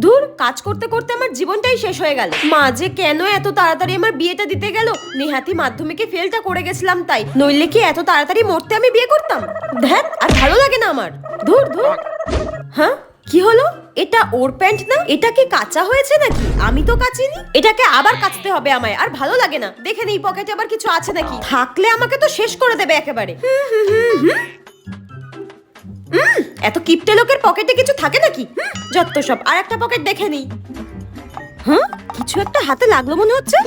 ধুর কাজ করতে করতে আমার জীবনটাই শেষ হয়ে গেল। মা যে কেন এত তাড়াতাড়ি আমার বিয়েটা দিতে গেল? নেহাতি মাধ্যমিকে ফেলটা করে গেছিলাম তাই। নইলে কি এত তাড়াতাড়ি মরতে আমি বিয়ে করতাম? ধ্যাত আর ভালো লাগে না আমার। ধুর ধুর। হ্যাঁ? কি হলো? এটা ওর প্যান্ট না? এটা কি কাঁচা হয়েছে নাকি? আমি তো কাচিনি। এটাকে আবার কাচতে হবে আমায় আর ভালো লাগে না। দেখে নেই পকেটে আবার কিছু আছে নাকি? থাকলে আমাকে তো শেষ করে দেবে একেবারে। হুম, হুম, হুম। এত কিপটে লোকের পকেটে কিছু থাকে নাকি? যত সব, আর একটা পকেট দেখে নিই। হ্যাঁ কিছু একটা হাতে লাগল মনে হচ্ছে?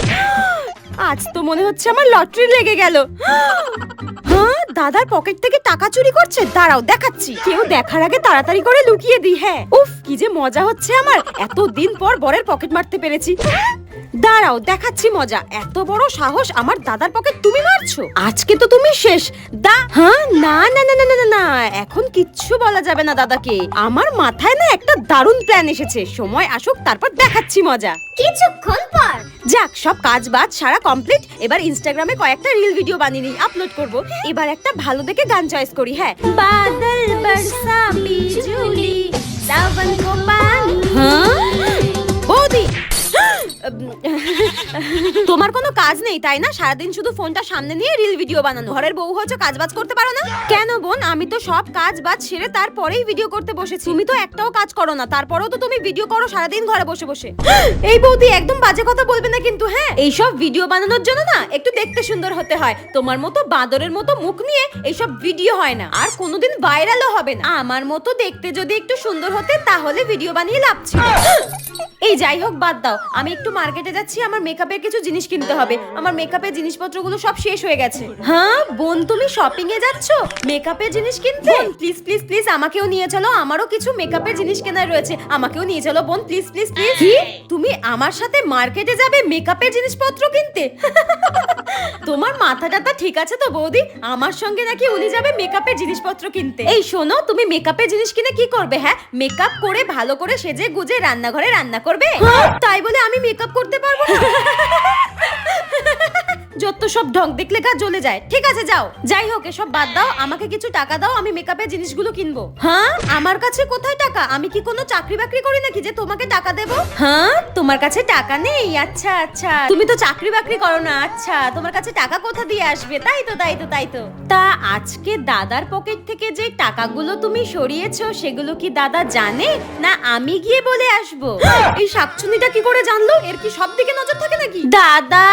আজ তো মনে হচ্ছে আমার লটারি লেগে গেল। হ্যাঁ দাদার পকেট থেকে টাকা চুরি করছে? দাঁড়াও, দেখাচ্ছি। কেউ দেখার আগে তাড়াতাড়ি করে লুকিয়ে দিই হ্যাঁ। উফ, কি যে মজা হচ্ছে আমার। এত দিন পর বরের পকেট মারতে পেরেছি। দাঁড়াও দেখাচ্ছি মজা। এত বড় সাহস আমার দাদার পকেট তুমি মারছো? আজকে তো তুমি শেষ। দা হ্যাঁ না না না না না না এখন কিচ্ছু বলা যাবে না দাদাকে। আমার মাথায় না একটা দারুণ প্ল্যান এসেছে। সময় আসুক তারপর দেখাচ্ছি মজা। কিছুক্ষণ পর। যাক সব কাজ বাজ সারা কমপ্লিট এবার ইনস্টাগ্রামে কয়েকটা রিল ভিডিও বানিয়ে নিই আপলোড করব। এবার একটা ভালো দেখে গান চয়েস করি হ্যাঁ। বাদল বর্ষা বিজুলি সাবন কো পানি হ্যাঁ? তোমার কোনো কাজ নেই, তাই না? সারাদিন শুধু ফোনটা সামনে নিয়ে রিল ভিডিও বানানো। ঘরের বউ হচ্ছে কাজ বাজ করতে পারো না? কেন বোন? আমি তো সব কাজ বাজ সেরে তারপরেই ভিডিও করতে বসেছি। তুমি তো একটাও কাজ করো না, তারপরেও তো তুমি ভিডিও করো সারাদিন ঘরে বসে বসে। এই বৌদি একদম বাজে কথা বলবে না কিন্তু হ্যাঁ? এইসব ভিডিও বানানোর জন্য না একটু দেখতে সুন্দর হতে হয়। তোমার মতো বাঁদরের মতো মুখ নিয়ে এইসব ভিডিও হয় না। আর কোনোদিন ভাইরালও হবে না। আমার মতো দেখতে যদি একটু সুন্দর হতে, তাহলে ভিডিও বানিয়ে লাভ ছিল। এই যাই হোক বাদ দাও। আমি একটু মার্কেটে যাচ্ছি আমার মেকআপের কিছু জিনিস কিনতে হবে। আমার মেকআপের জিনিসপত্রগুলো সব শেষ হয়ে গেছে। হ্যাঁ? বোন তুমি শপিং এ যাচ্ছ? মেকআপের জিনিস কিনতে? প্লিজ প্লিজ প্লিজ আমাকেও নিয়ে চলো। আমারও কিছু মেকআপের জিনিস কেনার রয়েছে। আমাকেও নিয়ে চলো বোন প্লিজ প্লিজ প্লিজ কি তুমি আমার সাথে মার্কেটে যাবে মেকআপের জিনিসপত্র কিনতে? তোমার মাথাটা টাথা ঠিক আছে তো বৌদি? আমার সঙ্গে নাকি উনি যাবে মেকআপের জিনিসপত্র কিনতে। এই শোনো তুমি মেকআপের জিনিস কিনে কি করবে হ্যাঁ? মেকআপ করে ভালো করে সেজে গুজে রান্নাঘরে রান্না করবে? তাই বলে আমি মেকআপ করতে পারব না? যত সব ঢং দেখলে গা জ্বলে যায়। ঠিক আছে যাও। যাই হোক এসব বাদ দাও। আমাকে কিছু টাকা দাও আমি মেকআপের জিনিসগুলো কিনবো। হ্যাঁ? আমার কাছে কোথায় টাকা? আমি কি কোনো চাকরি বাকরি করি নাকি যে তোমাকে টাকা দেবো? হ্যাঁ? তোমার কাছে টাকা নেই? আচ্ছা আচ্ছা। তুমি তো চাকরি বাকরি করো না আচ্ছা। তোমার কাছে টাকা কোথা দিয়ে আসবে? তাই তো তাই তো তাই তো। তা আজকে দাদার পকেট থেকে যে টাকাগুলো তুমি সরিয়েছো সেগুলো কি দাদা জানে? না আমি গিয়ে বলে আসব? এই শাকচুনিটা কি করে জানলো? এর কি সব দিকে নজর থাকে নাকি? দাদা?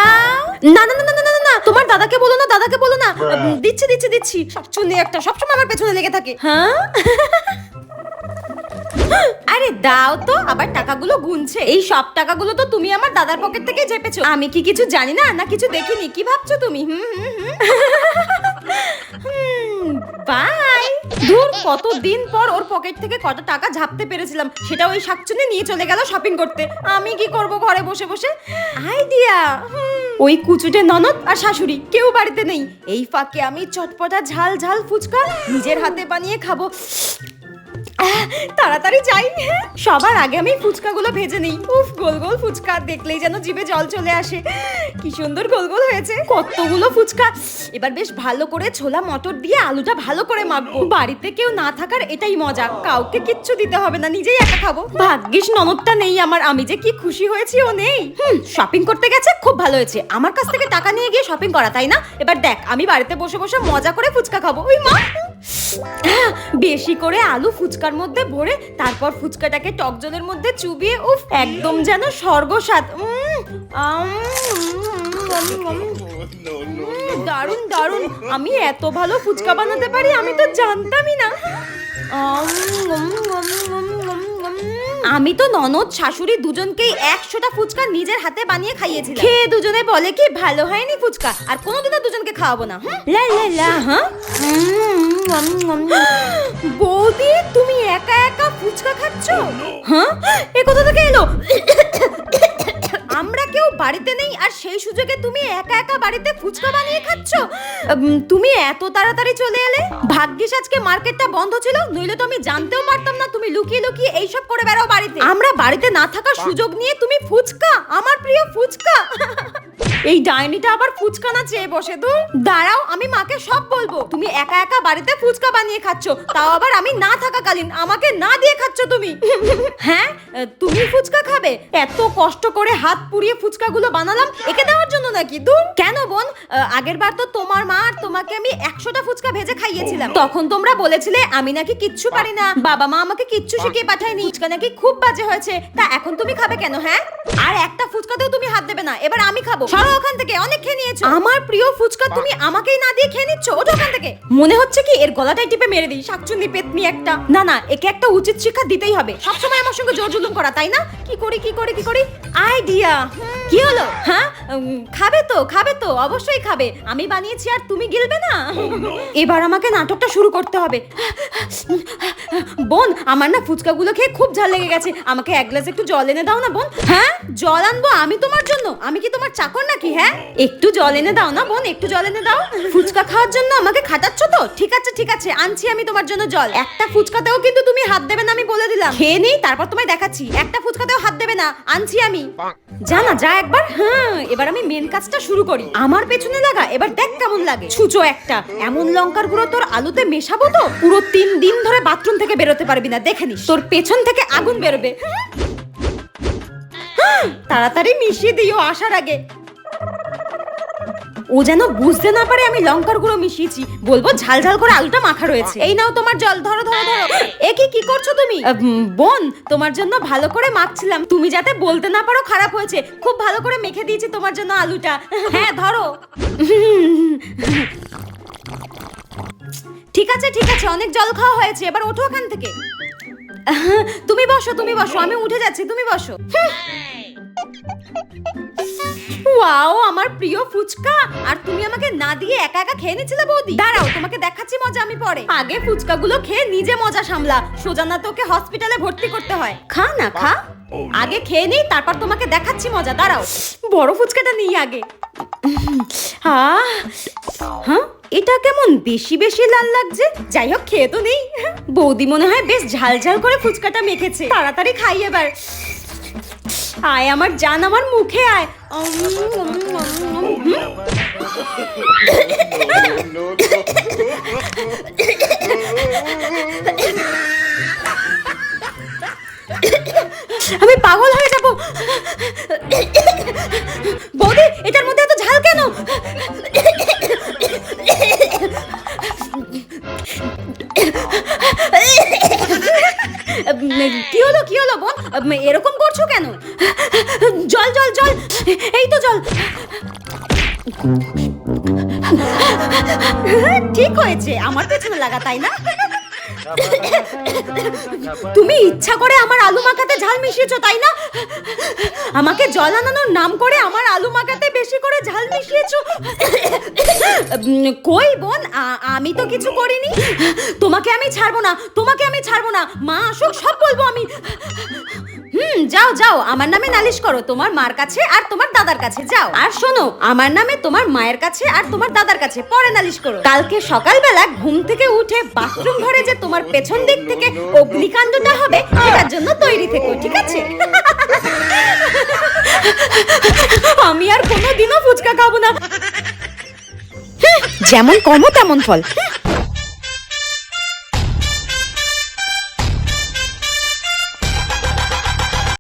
না না না না না না, না না তোমার দাদাকে বলো না দাদাকে বলো না। উম, দিচ্ছি দিচ্ছি দিচ্ছি। শাকচুনি একটা সবসময় আমার পেছনে লেগে থাকে। হ্যাঁ? আরে দাও তো আবার টাকাগুলো গুনছে। এই সব টাকাগুলো তো তুমি আমার দাদার পকেট থেকে চেপেছো। আমি কি কিছু জানি না না কিছু দেখিনি? কি ভাবছ তুমি? হুম হুম হুম। বাই। দূর কতদিন পর ওর পকেট থেকে কত টাকা ঝাপতে পেরেছিলাম সেটা ওই শাকচুনি নিয়ে চলে গেল শপিং করতে। আমি কি করব ঘরে বসে বসে? আইডিয়া। ওই কুচুটে ননদ আর শাশুড়ি, কেউ বাড়িতে নেই। এই ফাঁকে আমি চটপটা ঝাল ঝাল ফুচকা নিজের হাতে বানিয়ে খাব। তাড়াতাড়ি যাই সবার আগে আমি ফুচকাগুলো ভেজে নিই। উফ, গোল গোল ফুচকা, দেখলেই যেন জিভে জল চলে আসে। কি সুন্দর গোল গোল হয়েছে। কতগুলো ফুচকা। এবার বেশ ভালো করে ছোলা, মটর দিয়ে আলুটা ভালো করে মাখবো। বাড়িতে কেউ না থাকার এটাই মজা। কাউকে কিচ্ছু দিতে হবে না, নিজেই একা খাব। ভাগ্যিস ননদটা নেই আমার। আমি যে কি খুশি হয়েছি, ও নেই। হুম শপিং করতে গেছে, খুব ভালো হয়েছে। আমার কাছ থেকে টাকা নিয়ে গিয়ে শপিং করা, তাই না? এবার দেখ, আমি বাড়িতে বসে বসে মজা করে ফুচকা খাব। ওই মা! বেশি করে আলু ফুচকার মধ্যে ভরে তারপর ফুচকাটাকে টক জলের মধ্যে চুবিয়ে উফ একদম যেন স্বর্গস্বাদ। দারুণ দারুণ। আমি এত ভালো ফুচকা বানাতে পারি আমি তো জানতামই না। আম, তো ননদ শাশুড়ি দুজনকেই একশোটা ফুচকা নিজের হাতে বানিয়ে খাইয়েছি খেয়ে দুজনে বলে কি ভালো হয়নি ফুচকা আর কোনোদিনও দুজনকে খাওয়াবো না হ্যাঁ? উম। বৌদি তুমি একা একা ফুচকা খাচ্ছ? হ্যাঁ? এ কোথা থেকে এলো? বাড়িতে নেই আর সেই সুযোগে তুমি একা একা বাড়িতে ফুচকা বানিয়ে খাচ্ছ? তুমি এত তাড়াতাড়ি চলে এলে? ভাগ্যিস আজকে মার্কেটটা বন্ধ ছিল, নইলে তো আমি জানতেও পারতাম না তুমি লুকিয়ে লুকিয়ে এইসব করে বেড়াও বাড়িতে। আমরা বাড়িতে না থাকার সুযোগ নিয়ে তুমি ফুচকা, আমার প্রিয় ফুচকা। এই ডাইনিটা আবার ফুচকা না চেয়ে বসে তো? দাঁড়াও, আমি মাকে সব বলব। তুমি একা একা বাড়িতে ফুচকা বানিয়ে খাচ্ছ, তাও আবার আমি না থাকাকালীন আমাকে না দিয়ে খাচ্ছ তুমি। হ্যাঁ তুমি ফুচকা খাবে? এত কষ্ট করে হাত পুড়িয়ে ফুচকাগুলো বানালাম, একে দেওয়ার জন্য নাকি? দূর কেন বোন? আগের বার তো তোমার মা আর তোমাকে আমি একশোটা ফুচকা ভেজে খাইয়েছিলাম। তখন তোমরা বলেছিলে, আমি নাকি কিচ্ছু পারি না। বাবা মা আমাকে কিচ্ছু শিখিয়ে পাঠায়নি। ফুচকা নাকি খুব বাজে হয়েছে। তা এখন তুমি খাবে কেন হ্যাঁ? আর একটা ফুচকাতেও তুমি হাত দেবে না। এবার আমি খাব। সরো ওখান থেকে, অনেক খেয়ে নিয়েছো। আমার প্রিয় ফুচকা তুমি আমাকেই না দিয়ে খেয়ে নিচ্ছ? ওঠো ওখান থেকে। মনে হচ্ছে কি, এর গলাটাই টিপে মেরে দিই। শাকচুন্নি, পেতনি একটা। না না, একে একটা উচিত শিক্ষা দিতেই হবে। সবসময় আমার সঙ্গে জোর জুলুম করা, তাই না? কি করি কি করি কি করি? আইডিয়া। কি হলো? হ্যাঁ? খাবে তো খাবে তো, অবশ্যই খাবে। আমি বানিয়েছি আর তুমি গিলবে না? এবার আমাকে নাটকটা শুরু করতে হবে। বোন, আমার না ফুচকাগুলো খেয়ে খুব ঝাল লেগে গেছে। আমাকে এক গ্লাস একটু জল এনে দাও না, বোন। হ্যাঁ? জল আনব আমি তোমার জন্য। আমি কি তোমার চাকর নাকি হ্যাঁ? একটু জল এনে দাও না, বোন, একটু জল এনে দাও। ফুচকা খাওয়ার জন্য আমাকে খাটাচ্ছ তো? ঠিক আছে ঠিক আছে, আনছি আমি তোমার জন্য জল। একটা ফুচকাতেও কিন্তু তুমি হাত দেবে না, আমি বলে দিলাম। খেয়ে নেই, তারপর তোমায় দেখাচ্ছি। একটা ফুচকাতেও হাত দেবে না, আনছি আমি। যা না যা একবার? হ্যাঁ এবার আমি মেন কাজটা শুরু করি। আমার পেছনে লাগা এবার দেখ কেমন লাগে। ছুচো একটা। এমন লঙ্কার গুঁড়ো তোর আলুতে মেশাবো তো? পুরো তিন দিন ধরে বাথরুম থেকে বেরোতে পারবি না দেখে নিস। তোর পেছন থেকে আগুন বেরোবে। হুম, তাড়াতাড়ি মিশিয়ে দিও আসার আগে। ও যেন বুঝতে না পারে আমি লঙ্কার গুঁড়ো মিশিয়েছি। বলব ঝাল ঝাল করে আলুটা মাখা রয়েছে। এই নাও তোমার জল ধরো ধরো ধরো। এ কি কি করছ তুমি? বোন তোমার জন্য ভালো করে মাখছিলাম। তুমি যাতে বলতে না পারো খারাপ হয়েছে খুব ভালো করে মেখে দিয়েছি তোমার জন্য আলুটা। হ্যাঁ ধরো। ঠিক আছে ঠিক আছে অনেক জল খাওয়া হয়েছে এবার ওঠো ওখান থেকে। তুমি বসো তুমি বসো আমি উঠে যাচ্ছি তুমি বসো। ওয়াও আমার প্রিয় ফুচকা। আর তুমি আমাকে না দিয়ে একা একা খেয়ে নিছিলে বৌদি? দাঁড়াও তোমাকে দেখাচ্ছি মজা আমি পরে। আগে ফুচকাগুলো খেয়ে নিজে মজা সামলা। সোজা না তোকে হসপিটালে ভর্তি করতে হয়। খা না খা। আগে খেয়ে নেই তারপর তোমাকে দেখাচ্ছি মজা। দাঁড়াও। বড় ফুচকাটা নিই আগে। আহ, হ্যাঁ এটা কেমন বেশি বেশি লাল লাগছে? যাই হোক খেয়ে তো নেই। বৌদি মনে হয় বেশ ঝাল ঝাল করে ফুচকাটা মেখেছে। তাড়াতাড়ি খাই এবার। আয়, আমার জান আমার মুখে আয়। আমি পাগল হয়ে যাব। বৌদি, এটার মধ্যে এত ঝাল কেন? কি হলো কি হলো, বোন? এরকম করছ কেন? জল জল জল। এই তো জল। ঠিক হয়েছে, আমার পেছনে লাগা, তাই না? তুমি ইচ্ছা করে আমার আলু মাখাতে ঝাল মিশিয়েছো, তাই না? আমাকে জল আনানোর নাম করে আমার আলু মাখাতে বেশি করে ঝাল মিশিয়েছো? কই বোন আমি তো কিছু করিনি। তোমাকে আমি ছাড়বো না, তোমাকে আমি ছাড়বো না। মা আসুক, সব বলব আমি। হুম, যাও যাও। আমার নামে নালিশ করো। তোমার মার কাছে আর তোমার দাদার কাছে যাও। আর শোনো, আমার নামে তোমার মায়ের কাছে আর তোমার দাদার কাছে পরে নালিশ করো। কালকে সকালবেলা ঘুম থেকে উঠে বাথরুম ঘরে যে তোমার পেছন দিক থেকে অগ্নিকাণ্ডটা হবে, সেটার জন্য তৈরি থেকো, ঠিক আছে? আমি আর কোনোদিনও ফুচকা খাব না। যেমন কর্ম তেমন ফল।